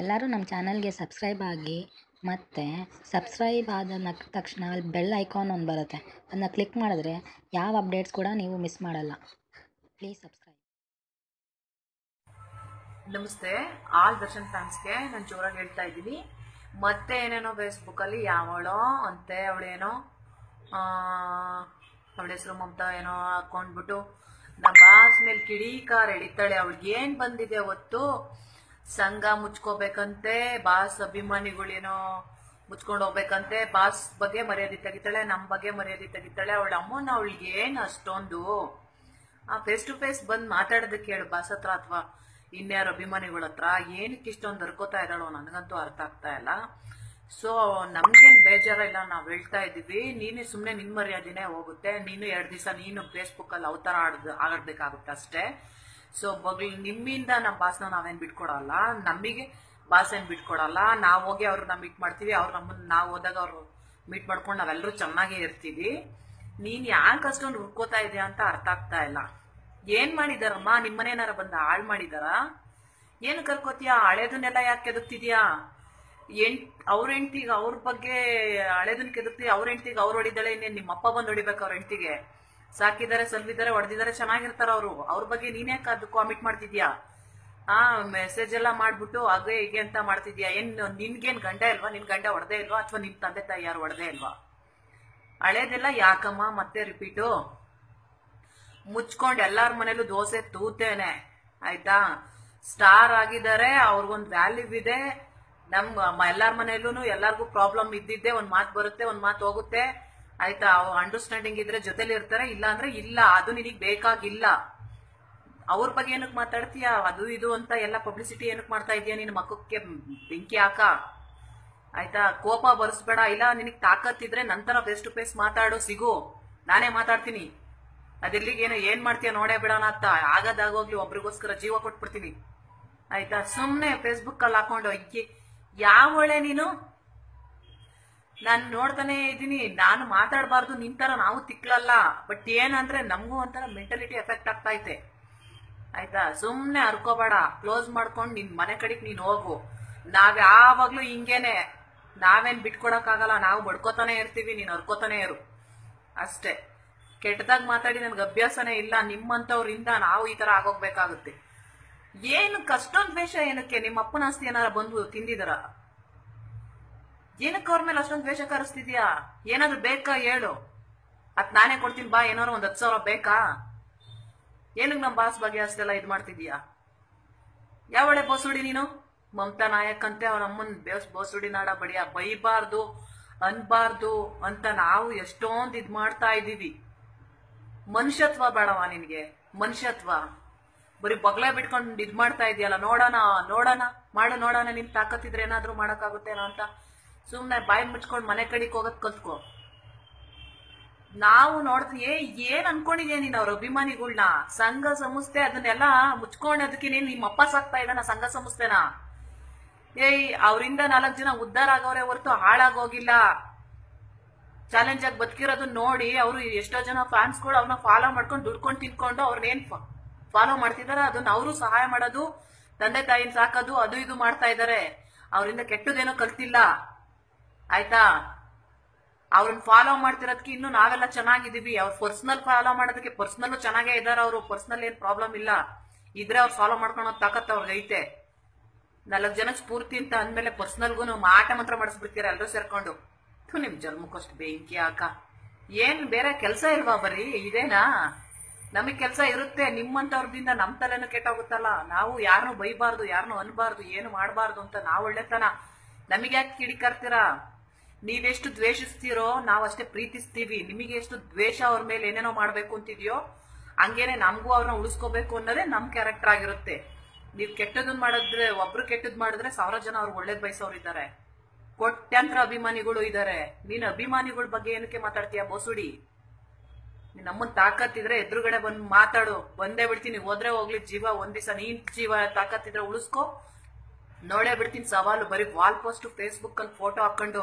ಎಲ್ಲರೂ ನಮ್ಮ ಚಾನಲ್ಗೆ ಸಬ್ಸ್ಕ್ರೈಬ್ ಆಗಿ ಮತ್ತು ಸಬ್ಸ್ಕ್ರೈಬ್ ಆದ ನಕ್ ತಕ್ಷಣ ಅಲ್ಲಿ ಬೆಲ್ ಐಕಾನ್ ಒಂದು ಬರುತ್ತೆ, ಅದನ್ನ ಕ್ಲಿಕ್ ಮಾಡಿದ್ರೆ ಯಾವ ಅಪ್ಡೇಟ್ಸ್ ಕೂಡ ನೀವು ಮಿಸ್ ಮಾಡಲ್ಲ. Please subscribe. ನಮಸ್ತೆ, ಆಲ್ ದರ್ಶನ್ ಫ್ಯಾನ್ಸ್ಗೆ ನಾನು ಜೋರಾಗಿ ಹೇಳ್ತಾ ಇದ್ದೀನಿ. ಮತ್ತೆ ಏನೇನೋ ಫೇಸ್ಬುಕ್ಕಲ್ಲಿ ಯಾವಳೋ ಅಂತೆ ಅವಳೇನೋ ಅವಳ ಹೆಸರು ಮಮತಾ ಏನೋ ಹಾಕೊಂಡ್ಬಿಟ್ಟು ನಮ್ಮ ಬಾಸ್ ಮೇಲೆ ಕಿಡಿಕಾರ ಎಳಿತಾಳೆ ಅವಳಿಗೆ ಏನು ಬಂದಿದೆ ಅವತ್ತು ಸಂಘ ಮುಚ್ಕೋಬೇಕಂತೆ, ಬಾಸ್ ಅಭಿಮಾನಿಗಳೇನೋ ಮುಚ್ಕೊಂಡು ಹೋಗ್ಬೇಕಂತೆ, ಬಾಸ್ ಬಗ್ಗೆ ಮರ್ಯಾದೆ ತೆಗಿತಾಳೆ ನಮ್ಮ ಬಗ್ಗೆ ಮರ್ಯಾದೆ ತೆಗಿತಾಳೆ, ಅವಳ ಅಮ್ಮನ ಅವಳಿಗೆ ಏನು ಅಷ್ಟೊಂದು? ಫೇಸ್ ಟು ಫೇಸ್ ಬಂದು ಮಾತಾಡೋದಕ್ಕೆ ಹೇಳು ಬಾಸ್ ಹತ್ರ ಅಥವಾ ಇನ್ಯಾರ ಅಭಿಮಾನಿಗಳ ಹತ್ರ, ಏನಕ್ಕೆ ಇಷ್ಟೊಂದು ಹರ್ಕೋತಾ ಇದ್ದಾಳೋ ನನಗಂತೂ ಅರ್ಥ ಆಗ್ತಾ ಇಲ್ಲ. ಸೊ ನಮ್ಗೇನ್ ಬೇಜಾರ ಇಲ್ಲ, ನಾವ್ ಹೇಳ್ತಾ ಇದ್ದೀವಿ, ನೀನು ಸುಮ್ಮನೆ ನಿನ್ ಮರ್ಯಾದಿನೇ ಹೋಗುತ್ತೆ, ನೀನು ಎರಡು ದಿವಸ ನೀನು ಫೇಸ್ಬುಕ್ ಅಲ್ಲಿ ಅವತಾರ ಆಡ್ದು, ಆಡ್ಬೇಕಾಗುತ್ತೆ ಅಷ್ಟೇ. ಸೊ ಬಗ್ಲ್ ನಿಮ್ಮಿಂದ ನಮ್ಮ ಬಾಸ್ನ ನಾವೇನ್ ಬಿಟ್ಕೊಡಲ್ಲ. ನಮಗೆ ಬಾಸ್ ಏನ್ ಬಿಟ್ಕೊಡಲ್ಲ. ನಾವು ಹೋಗಿ ಅವ್ರನ್ನ ಮೀಟ್ ಮಾಡ್ತೀವಿ. ಅವ್ರು ನಮ್ಮನ್ನ ನಾವು ಹೋದಾಗ ಅವರು ಮೀಟ್ ಮಾಡ್ಕೊಂಡು ನಾವೆಲ್ಲರೂ ಚೆನ್ನಾಗೇ ಇರ್ತೀವಿ. ನೀನು ಯಾಕೆ ಅಷ್ಟೊಂದು ಹುಡ್ಕೋತಾ ಇದೆಯಾ ಅಂತ ಅರ್ಥ ಆಗ್ತಾ ಇಲ್ಲ. ಏನು ಮಾಡಿದಾರಮ್ಮ? ನಿಮ್ಮನೇನಾರ ಬಂದ ಹಾಳ್ ಮಾಡಿದಾರ? ಏನು ಕರ್ಕೋತೀಯ? ಹಳೇದನ್ನೆಲ್ಲ ಯಾಕೆ ಕೆದಕ್ತಿದ್ಯಾ? ಎಂಟ್, ಅವ್ರ ಹೆಂಡ್ತಿಗೆ ಅವ್ರ ಬಗ್ಗೆ ಹಳೇದನ್ ಕೆದಕ್ತಿ, ಅವ್ರ ಹೆಂಡ್ತಿಗೆ ಅವ್ರು ಹೊಡಿದಾಳೆ ಇನ್ನೇನ್ ನಿಮ್ಮಪ್ಪ ಬಂದು ಹೊಡಿಬೇಕು ಅವ್ರ ಹೆಂಡ್ತಿಗೆ? ಸಾಕಿದ್ದಾರೆ, ಸಲ್ವಿದ್ದಾರೆ, ಹೊಡೆದಿದ್ದಾರೆ, ಚೆನ್ನಾಗಿರ್ತಾರ ಅವರು. ಅವ್ರ ಬಗ್ಗೆ ನೀನೇ ಅದು ಕಾಮಿಟ್ ಮಾಡ್ತಿದ್ಯಾ? ಆ ಮೆಸೇಜ್ ಎಲ್ಲ ಮಾಡ್ಬಿಟ್ಟು, ಹಾಗೆ ಹೀಗೆ ಅಂತ ಮಾಡ್ತಿದ್ಯಾ? ಏನ್ ನಿನ್ಗೇನ್ ಗಂಡ ಇಲ್ವಾ? ನಿನ್ ಗಂಡ ಹೊಡೆದೇ ಇಲ್ವಾ? ಅಥವಾ ನಿನ್ ತಂದೆ ತಾಯಿ ಯಾರು ಹೊಡೆದೇ ಇಲ್ವಾ? ಹಳೇದೆಲ್ಲ ಯಾಕಮ್ಮ ಮತ್ತೆ ರಿಪೀಟು ಮುಚ್ಕೊಂಡು ಎಲ್ಲಾರ ಮನೇಲೂ ದೋಸೆ ತೂತೇನೆ. ಆಯ್ತಾ? ಸ್ಟಾರ್ ಆಗಿದ್ದಾರೆ, ಅವ್ರಿಗೊಂದು ವ್ಯಾಲ್ಯೂ ಇದೆ. ನಮ್ ಎಲ್ಲಾರ ಮನೇಲೂ ಎಲ್ಲಾರ್ಗು ಪ್ರಾಬ್ಲಮ್ ಇದ್ದಿದ್ದೆ ಒಂದ್ ಮಾತು ಬರುತ್ತೆ, ಒಂದ್ ಮಾತು ಹೋಗುತ್ತೆ. ಆಯ್ತಾ? ಅಂಡರ್ಸ್ಟ್ಯಾಂಡಿಂಗ್ ಇದ್ರೆ ಜೊತೆಲಿ ಇರ್ತಾರೆ ಇಲ್ಲ ಅಂದ್ರೆ ಇಲ್ಲ, ಅದು ನಿನಗೆ ಬೇಕಾಗಿಲ್ಲ. ಅವ್ರ ಬಗ್ಗೆ ಏನಕ್ಕೆ ಮಾತಾಡ್ತೀಯ? ಅದು ಇದು ಅಂತ ಎಲ್ಲ ಪಬ್ಲಿಸಿಟಿ ಏನಕ್ಕೆ ಮಾಡ್ತಾ ಇದೀಯ ನಿನ್ನ ಮಕ್ಕಕ್ಕೆ ಬೆಂಕಿ ಹಾಕ? ಆಯ್ತಾ? ಕೋಪ ಬರ್ಸ್ಬೇಡ. ಇಲ್ಲ, ನಿನಗ್ ತಾಕತ್ತಿದ್ರೆ ನಂತರ ಫೇಸ್ ಟು ಫೇಸ್ ಮಾತಾಡೋ, ಸಿಗು. ನಾನೇ ಮಾತಾಡ್ತೀನಿ. ಅದೆಲ್ಲಿಗೇನು ಏನ್ ಮಾಡ್ತೀಯ? ನೋಡೇ ಬಿಡೋಣ ಅಂತ. ಆಗದಾಗೋಗ್ಲಿ, ಒಬ್ರಿಗೋಸ್ಕರ ಜೀವ ಕೊಟ್ಬಿಡ್ತೀನಿ. ಆಯ್ತಾ? ಸುಮ್ಮನೆ ಫೇಸ್ಬುಕ್ ಅಲ್ಲಿ ಹಾಕೊಂಡು ಯಾವ ಯಾವಳೆ ನೀನು? ನಾನು ನೋಡ್ತಾನೆ ಇದ್ದೀನಿ, ನಾನು ಮಾತಾಡಬಾರ್ದು, ನಿಂತರ ನಾವು ತಿಕ್ಲಲ್ಲ ಬಟ್ ಏನಂದ್ರೆ ನಮಗೂ ಒಂಥರ ಮೆಂಟಲಿಟಿ ಎಫೆಕ್ಟ್ ಆಗ್ತಾ ಐತೆ. ಆಯ್ತಾ? ಸುಮ್ನೆ ಅರ್ಕೋಬೇಡ. ಕ್ಲೋಸ್ ಮಾಡ್ಕೊಂಡು ನಿನ್ನ ಮನೆ ಕಡೆಗೆ ನೀನು ಹೋಗು. ನಾವ್ ಯಾವಾಗ್ಲೂ ಹಿಂಗೇನೆ. ನಾವೇನ್ ಬಿಟ್ಕೊಡಕ್ಕಾಗಲ್ಲ. ನಾವು ಬಡ್ಕೋತಾನೆ ಇರ್ತೀವಿ, ನೀನು ಅರ್ಕೋತಾನೆ ಇರು. ಅಷ್ಟೇ. ಕೆಟ್ಟದಾಗ ಮಾತಾಡಿ ನನ್ಗೆ ಅಭ್ಯಾಸನೇ ಇಲ್ಲ. ನಿಮ್ಮಂತವ್ರಿಂದ ನಾವು ಈ ತರ ಆಗೋಗ್ಬೇಕಾಗುತ್ತೆ. ಏನು ಅಷ್ಟೊಂದು ದ್ವೇಷ ಏನಕ್ಕೆ? ನಿಮ್ಮ ಅಪ್ಪನ ಆಸ್ತಿ ಏನಾರ ಬಂದು ತಿಂದಿದಾರ? ಏನಕ್ಕೆ ಅವ್ರ ಮೇಲೆ ಅಷ್ಟೊಂದು ದ್ವೇಷ ಕರೆಸ್ತಿದ್ಯಾ? ಏನಾದ್ರು ಬೇಕಾ ಹೇಳು. ಅದ್ ನಾನೇ ಕೊಡ್ತೀನಿ ಬಾ, ಏನಾದ್ರು ಒಂದ್ ಹತ್ತು ಸಾವಿರ ಬೇಕಾ? ಏನಕ್ಕೆ ನಮ್ಮ ಬಾಸ್ ಬಗ್ಗೆ ಅಷ್ಟೆಲ್ಲ ಇದ್ ಮಾಡ್ತಿದ್ಯಾ? ಯಾವಳೆ ಬೋಸುಡಿ ನೀನು? ಮಮತಾ ನಾಯಕ್ ಅಂತೆ ಅವ್ರ ಅಮ್ಮನ್ ಬೇಸ್ ಬೋಸುಡಿ ನಾಡ ಬಡಿಯ ಬೈಬಾರ್ದು, ಅನ್ಬಾರ್ದು ಅಂತ ನಾವು ಎಷ್ಟೊಂದ್ ಇದ್ ಮಾಡ್ತಾ ಇದೀವಿ ಮನುಷ್ಯತ್ವ ಬೇಡವಾ ನಿನ್ಗೆ? ಮನುಷ್ಯತ್ವ. ಬರೀ ಬಗ್ಲ ಬಿಟ್ಕೊಂಡು ಇದ್ ಮಾಡ್ತಾ ಇದೆಯಲ್ಲ, ನೋಡೋಣ ನೋಡೋಣ, ಮಾಡು, ನೋಡೋಣ, ನಿನ್ ತಾಕತ್ತಿದ್ರೆ ಏನಾದ್ರೂ ಮಾಡಕ್ಕಾಗುತ್ತೇನೋ ಅಂತ. ಸುಮ್ನೆ ಬಾಯಿ ಮುಚ್ಕೊಂಡು ಮನೆ ಕಡೆಗೆ ಹೋಗೋದ್ ಕಲ್ತ್ಕೋ. ನಾವು ನೋಡ್ತೀವಿ ಏನ್ ಅನ್ಕೊಂಡಿದ್ಯಾ ನೀನ್ ಅವ್ರ ಅಭಿಮಾನಿಗಳನ್ನ ಸಂಘ ಸಂಸ್ಥೆ ಅದನ್ನೆಲ್ಲ ಮುಚ್ಕೊಂಡ್ ಅದಕ್ಕೆ ನೀನ್ ನಿಮ್ಮ ಅಪ್ಪ ಸಾಕ್ತಾ ಇದ್ದಾನ ಸಂಘ ಸಂಸ್ಥೆನ? ಏಯ್, ಅವರಿಂದ ನಾಲ್ಕು ಜನ ಉದ್ಧಾರ ಆಗವ್ರೆ ಹೊರತು ಹಾಳಾಗೋಗಿಲ್ಲ. ಚಾಲೆಂಜ್ ಆಗಿ ಬದುಕಿರೋದು ನೋಡಿ ಅವರು ಎಷ್ಟೋ ಜನ ಫ್ಯಾನ್ಸ್ಗಳು ಅವ್ರನ್ನ ಫಾಲೋ ಮಾಡ್ಕೊಂಡು ದುಡ್ಕೊಂಡು ತಿನ್ಕೊಂಡು ಅವ್ರನ್ನೇನ್ ಫಾಲೋ ಮಾಡ್ತಿದಾರ, ಅದನ್ನ ಅವರು ಸಹಾಯ ಮಾಡೋದು, ತಂದೆ ತಾಯಿನ ಸಾಕೋದು, ಅದು ಇದು ಮಾಡ್ತಾ ಇದಾರೆ. ಅವರಿಂದ ಕೆಟ್ಟದೇನೋ ಕಲ್ತಿಲ್ಲ. ಆಯ್ತಾ? ಅವ್ರನ್ನ ಫಾಲೋ ಮಾಡ್ತಿರೋದಕ್ಕೆ ಇನ್ನು ನಾವೆಲ್ಲ ಚೆನ್ನಾಗಿದ್ದೀವಿ. ಅವ್ರ ಪರ್ಸನಲ್ ಫಾಲೋ ಮಾಡೋದಕ್ಕೆ ಪರ್ಸನಲ್ ಚೆನ್ನಾಗೇ ಇದಾರೆ ಅವರು. ಪರ್ಸನಲ್ ಏನ್ ಪ್ರಾಬ್ಲಮ್ ಇಲ್ಲ. ಇದ್ರೆ ಅವ್ರು ಫಾಲೋ ಮಾಡ್ಕೊಳೋ ತಾಕತ್ ಅವ್ರಿಗೆ ಐತೆ. ನಾಲ್ಕು ಜನ ಸ್ಫೂರ್ತಿ ಅಂತ ಅಂದ್ಮೇಲೆ ಪರ್ಸನಲ್ಗೂ ಮಾಟ ಮಾತ್ರ ಮಾಡಿಸ್ಬಿಡ್ತೀರ ಎಲ್ಲರೂ ಸೇರ್ಕೊಂಡು? ಥೂ, ನಿಮ್ ಜನ್ಮಕ್ಕಷ್ಟು ಬೆಂಕಿ ಹಾಕ ಏನ್ ಬೇರೆ ಕೆಲಸ ಇಲ್ವಾ ಬರೀ? ಇದೇನಾ? ನಮಗ್ ಕೆಲಸ ಇರುತ್ತೆ. ನಿಮ್ಮಂತವ್ರದಿಂದ ನಮ್ ತಲೆನೂ ಕೆಟ್ಟೋಗುತ್ತಲ್ಲ. ನಾವು ಯಾರನ್ನೂ ಬೈಬಾರ್ದು ಯಾರನ್ನೂ ಅನ್ಬಾರ್ದು, ಏನು ಮಾಡಬಾರ್ದು ಅಂತ ನಾವು ಒಳ್ಳೆತನ. ನಮಗ್ಯಾಕೆ ಕಿಡಿಕಾರ್ತೀರಾ ನೀವೆಷ್ಟು ದ್ವೇಷಿಸ್ತೀರೋ ನಾವಷ್ಟೇ ಪ್ರೀತಿಸ್ತೀವಿ. ನಿಮಗೆ ಎಷ್ಟು ದ್ವೇಷ ಅವ್ರ ಮೇಲೆ ಏನೇನೋ ಮಾಡ್ಬೇಕು ಅಂತಿದೆಯೋ, ಹಂಗೇನೆ ನಮಗೂ ಅವ್ರನ್ನ ಉಳಿಸ್ಕೋಬೇಕು ಅನ್ನೋದೇ ನಮ್ ಕ್ಯಾರೆಕ್ಟರ್ ಆಗಿರುತ್ತೆ. ನೀವು ಕೆಟ್ಟದನ್ ಮಾಡಿದ್ರೆ, ಒಬ್ರು ಕೆಟ್ಟದ್ ಮಾಡಿದ್ರೆ ಸಾವಿರ ಜನ ಅವ್ರು ಒಳ್ಳೇದ್ ಬಯಸೋರು ಇದ್ದಾರೆ ಕೋಟ್ಯಾಂತರ ಅಭಿಮಾನಿಗಳು ಇದ್ದಾರೆ. ನೀನ್ ಅಭಿಮಾನಿಗಳ ಬಗ್ಗೆ ಏನಕ್ಕೆ ಮಾತಾಡ್ತೀಯ ಬೋಸುಡಿ? ನಮ್ಮನ್ ತಾಕತ್ತಿದ್ರೆ ಎದುರುಗಡೆ ಬಂದ್ ಮಾತಾಡು. ಬಂದೇ ಬಿಡ್ತೀನಿ ಹೋದ್ರೆ ಹೋಗ್ಲಿ, ಜೀವ ಒಂದ್ ದಿವಸ ನೀನ್ ಜೀವ ತಾಕತ್ತಿದ್ರೆ ಉಳಿಸ್ಕೋ. ನೋಡೇ ಬಿಡ್ತೀನಿ, ಸವಾಲು. ಬರೀ ವಾಲ್ ಪೋಸ್ಟ್ ಫೇಸ್ಬುಕ್ ಅಲ್ಲಿ ಫೋಟೋ ಹಾಕೊಂಡು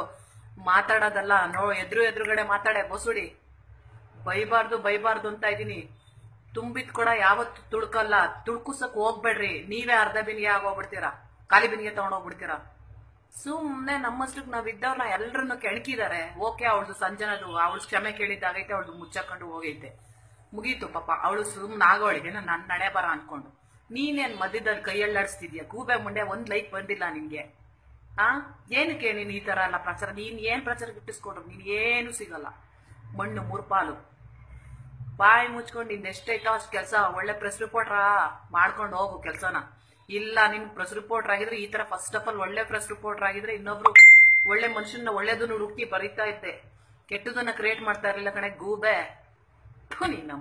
ಮಾತಾಡೋದಲ್ಲ. ನೋ, ಎದುರು ಎದುರುಗಡೆ ಮಾತಾಡೆ. ಬಸುಡಿ, ಬೈಬಾರ್ದು ಬೈಬಾರ್ದು ಅಂತ ಇದ್ದೀನಿ. ತುಂಬಿದ್ ಕೂಡ ಯಾವತ್ತು ತುಳ್ಕಲ್ಲ. ತುಳ್ಕುಸಕ್ ಹೋಗ್ಬೇಡ್ರಿ. ನೀವೇ ಅರ್ಧ ಬಿನಿಗೆ ಆಗೋಗ್ಬಿಡ್ತೀರಾ? ಖಾಲಿ ಬಿನಿಗೆ ತಗೊಂಡೋಗ್ಬಿಡ್ತೀರಾ ಸುಮ್ಮನೆ ನಮ್ಮಷ್ಟಕ್ಕೆ ನಾವ್ ಇದ್ದವ್ರನ್ನ ಎಲ್ಲರನ್ನು ಕೆಣಕಿದ್ದಾರೆ ಓಕೆ, ಅವಳದು ಸಂಜನದು, ಅವಳು ಕ್ಷಮೆ ಕೇಳಿದ್ದಾಗೈತೆ, ಅವಳದು ಮುಚ್ಚಾಕೊಂಡು ಹೋಗೈತೆ. ಮುಗೀತು ಪಾಪ. ಅವಳು ಸುಮ್ಮನೆ ಆಗೋಳಿಗೆ ನನ್ನ ನಡೆ ಬರ ಅನ್ಕೊಂಡು. ನೀನೇನ್ ಮಧ್ಯದಲ್ಲಿ ಕೈಯಲ್ಲಾಡಿಸ್ತಿದ್ಯಾ? ಗೂಬೆ ಮುಂಡೆ ಒಂದ್ ಲೈಕ್ ಬಂದಿಲ್ಲ ನಿನ್ಗೆ ಆ? ಏನಕ್ಕೆ ನೀನು ಈ ತರ ಎಲ್ಲ ಪ್ರಚಾರ? ನೀನು ಏನು ಪ್ರಚಾರ ಗಿಟ್ಟಿಸ್ಕೊಂಡ್ರು ನೀನು ಏನು ಸಿಗಲ್ಲ. ಮಣ್ಣು, ಮುರ್ಪಾಲು. ಬಾಯಿ ಮುಚ್ಕೊಂಡು ಇನ್ ಎಷ್ಟೈತೋ ಅಷ್ಟು ಕೆಲಸ, ಒಳ್ಳೆ ಪ್ರೆಸ್ ರಿಪೋರ್ಟ್ರಾ ಮಾಡ್ಕೊಂಡು ಹೋಗು ಕೆಲಸನ. ಇಲ್ಲ, ನಿನ್ ಪ್ರೆಸ್ ರಿಪೋರ್ಟರ್ ಆಗಿದ್ರೆ ಈ ತರ ಫಸ್ಟ್ ಆಫ್ ಆಲ್ ಒಳ್ಳೆ ಪ್ರೆಸ್ ರಿಪೋರ್ಟರ್ ಆಗಿದ್ರೆ ಇನ್ನೊಬ್ರು ಒಳ್ಳೆ ಮನುಷ್ಯನ ಒಳ್ಳೇದನ್ನು ಹುಡುಕಿ ಬರೀತಾ ಇದ್ದೆ. ಕೆಟ್ಟದನ್ನ ಕ್ರಿಯೇಟ್ ಮಾಡ್ತಾ ಇರಲಿಲ್ಲ ಕಣೆ, ಗೂಬೆ. ನೀನ್ ನಿನ್ನ